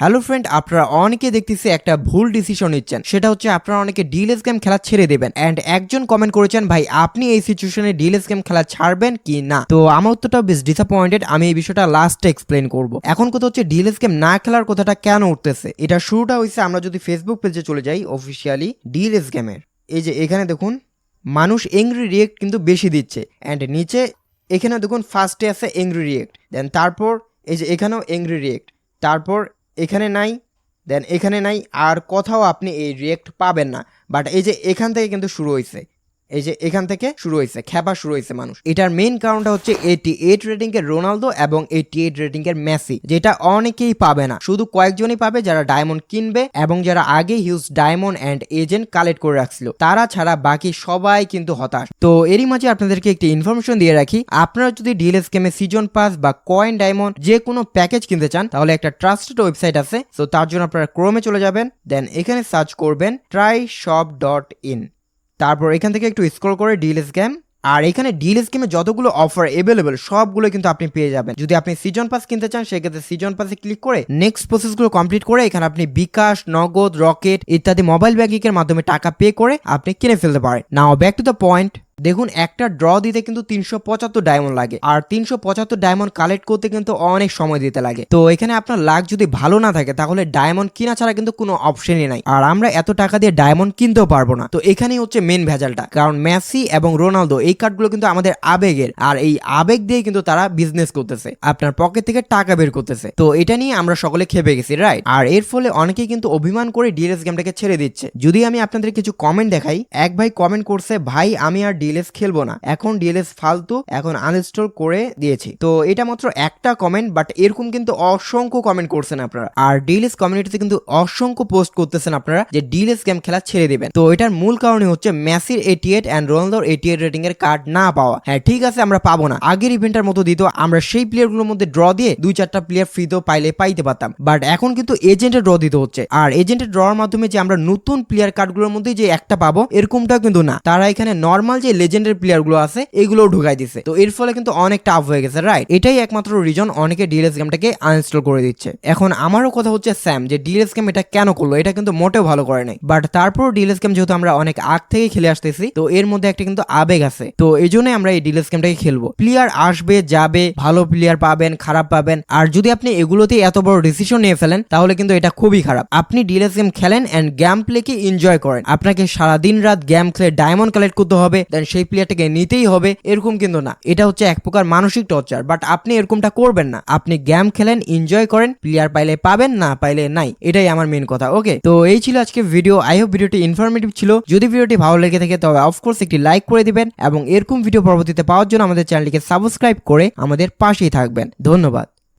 Hello friend, আপনারা অনেকে দেখতেছি একটা ভুল ডিসিশন নিচ্ছেন। সেটা হচ্ছে আপনারা অনেকে ডিলেস গেম খেলা ছেড়ে দেবেন। অ্যান্ড একজন কমেন্ট করেছেন, ভাই, আপনি এই সিচুয়েশনে ডিলেস গেম খেলা ছাড়বেন কি না? তো আমার উত্তরটা বেশ ডিসঅ্যাপয়েন্টেড আমি এই বিষয়টা লাস্টে এক্সপ্লেন করব। এখন কথা হচ্ছে ডিলেস গেম না খেলার কথাটা কেন উঠতেছে? এটা শুরুটা হয়েছে আমরা যদি ফেসবুক পেজে চলে যাই অফিসিয়ালি ডিলেস গেমের এই যে এখানে দেখুন, মানুষ এংরি রিয়েক্ট কিন্তু বেশি দিচ্ছে। অ্যান্ড নিচে এখানে দেখুন ফার্স্টে আছে এংরি রিয়েক্ট দেন তারপর, এই যে এখানেও এংরি রিয়েক্ট তারপর এখানে নাই দেন এখানে নাই, আর কোথাও আপনি এই রিয়েক্ট পাবেন না। বাট এই যে এখান থেকে কিন্তু শুরু হয়েছে এই যে এখান থেকে শুরু হয়েছে, খেপা শুরু হয়েছে মানুষ। এটার মেইন কারণটা হচ্ছে এইটি এইট রেটিং এর রোনালদো এবং এইটি এইট রেটিং এর মেসি, যেটা অনেকেই পাবে না। শুধু কয়েকজনই পাবে যারা ডায়মন্ড কিনবে এবং যারা আগে huge diamond and agent collect করে রাখছিল। তারা ছাড়া বাকি সবাই কিন্তু হতাশ। তো এরই মাঝে আপনাদেরকে একটি ইনফরমেশন দিয়ে রাখি। আপনারা যদি ডিএলএস গেমে সিজন পাস বা কয়েন ডায়মন্ড যে কোনো প্যাকেজ কিনতে চান, তাহলে একটা ট্রাস্টেড ওয়েবসাইট আছে। তো তার জন্য আপনারা ক্রোমে চলে যাবেন দেন এখানে সার্চ করবেন ট্রাই শপ ডট ইন তারপর এখান থেকে একটু স্ক্রল করে ডিএলএস গেম আর এখানে ডিএলএস গেমে যতগুলো অফার অ্যাভেলেবেল সবগুলো কিন্তু আপনি পেয়ে যাবেন। যদি আপনি সিজন পাস কিনতে চান, সেক্ষেত্রে সিজন পাসে ক্লিক করে নেক্সট প্রসেসগুলো কমপ্লিট করে এখানে আপনি বিকাশ, নগদ, রকেট ইত্যাদি মোবাইল ব্যাংকিং এর মাধ্যমে টাকা পে করে আপনি কিনে ফেলতে পারেন। Now back to the point দেখুন, একটা ড্র দিতে কিন্তু তিনশো পঁচাত্তর ডায়মন্ড লাগে। আর তিনশো পঁচাত্তর ডায়মন্ড কালেক্ট করতে কিন্তু অনেক সময় দিতে লাগে। তো এখানে আপনার লাক যদি ভালো না থাকে, তাহলে ডায়মন্ড কিনা ছাড়া কিন্তু কোনো অপশনই নাই। আর আমরা এত টাকা দিয়ে ডায়মন্ড কিনতেও পারব না। তো এখানেই হচ্ছে মেন ভেজালটা। কারণ মেসি এবং রোনালদো এই কার্ডগুলো কিন্তু আমাদের আবেগের। আর এই আবেগ দিয়ে কিন্তু তারা বিজনেস করতেছে। আপনার পকেট থেকে টাকা বের করতেছে। তো এটা নিয়ে আমরা সকলে খেপে গেছি রাইট আর এর ফলে অনেকেই কিন্তু অভিমান করে ডিএলএস গেমটাকে ছেড়ে দিচ্ছে। যদি আমি আপনাদের কিছু কমেন্ট দেখাই, এক ভাই কমেন্ট করছে, ভাই, আমি আর ডিএলএস খেলব না। এখন ডিএলএস ফালতু, এখন আনইনস্টল করে দিয়েছি। তো এটা মাত্র একটা কমেন্ট বাট এরকম কিন্তু অসংখ্য কমেন্ট করছেন আপনারা। আর ডিএলএস কমিউনিটিতে কিন্তু অসংখ্য পোস্ট করতেছেন আপনারা যে ডিএলএস গেম খেলা ছেড়ে দিবেন। তো এটার মূল কারণই হচ্ছে মেসির এটি এইট অ্যান্ড রোনালদোর এটি এইট রেটিং এর কার্ড না পাওয়া। হ্যাঁ ঠিক আছে, আমরা পাবো না। আগের ইভেন্টের মতো দিত, আমরা সেই প্লেয়ারগুলোর মধ্যে ড্র দিয়ে দুই চারটা প্লেয়ার ফ্রিতেও পাইলে পাইতে পারতাম। বাট এখন কিন্তু এজেন্টের ড্র দিতে হচ্ছে। আর এজেন্টের ড্রর মাধ্যমে যে আমরা নতুন প্লেয়ার কার্ডগুলোর মধ্যে যে একটা পাবো এরকমটা কিন্তু না। তারা এখানে নর্মাল যে লেজেন্ডের প্লেয়ারগুলো আছে, এগুলোও ঢুকাই দিছে। তো এর ফলে কিন্তু অনেক টাফ হয়ে গেছে রাইট এটাই একমাত্র রিজন অনেকে ডিএলএস গেমটাকে আনইনস্টল করে দিচ্ছে। এখন আমারও কথা হচ্ছে স্যাম যে ডিএলএস গেম এটা কেন করল? এটা কিন্তু মোটেও ভালো করে নাই। বাট তারপর ডিএলএস গেম যেহেতু আমরা অনেক আগ থেকে খেলে আসতেছি, তো এর মধ্যে একটা কিন্তু আবেগ আছে। তো এই জন্যই আমরা এই ডিএলএস গেমটাকে খেলব। প্লেয়ার আসবে, যাবে, ভালো প্লেয়ার পাবেন, খারাপ পাবেন। আর যদি আপনি এগুলোতে এত বড় ডিসিশন নিয়ে ফেলেন, তাহলে কিন্তু এটা খুবই খারাপ। আপনি ডিএলএস গেম খেলেন এন্ড গেম প্লেকে এনজয় করেন। আপনাকে সারা দিন রাত গেম খেলে ডায়মন্ড কালেক্ট করতে হবে দেন সেই প্লেয়ারটাকে নিতেই হবে, এরকম কিন্তু না। এটা হচ্ছে এক প্রকার মানসিক টর্চার বাট আপনি এরকমটা করবেন না। আপনি গেম খেলেন এনজয় করেন প্লেয়ার পাইলে পাবেন, না পাইলে নাই। এটাই আমার মেন কথা ওকে তো এই ছিল আজকে ভিডিও আই হোপ ভিডিওটি ইনফরমেটিভ ছিল। যদি ভিডিওটি ভালো লেগে থাকে, তবে অফকোর্স একটি লাইক করে দিবেন এবং এরকম ভিডিও পরবর্তীতে পাওয়ার জন্য আমাদের চ্যানেলটিকে সাবস্ক্রাইব করে আমাদের পাশেই থাকবেন। ধন্যবাদ।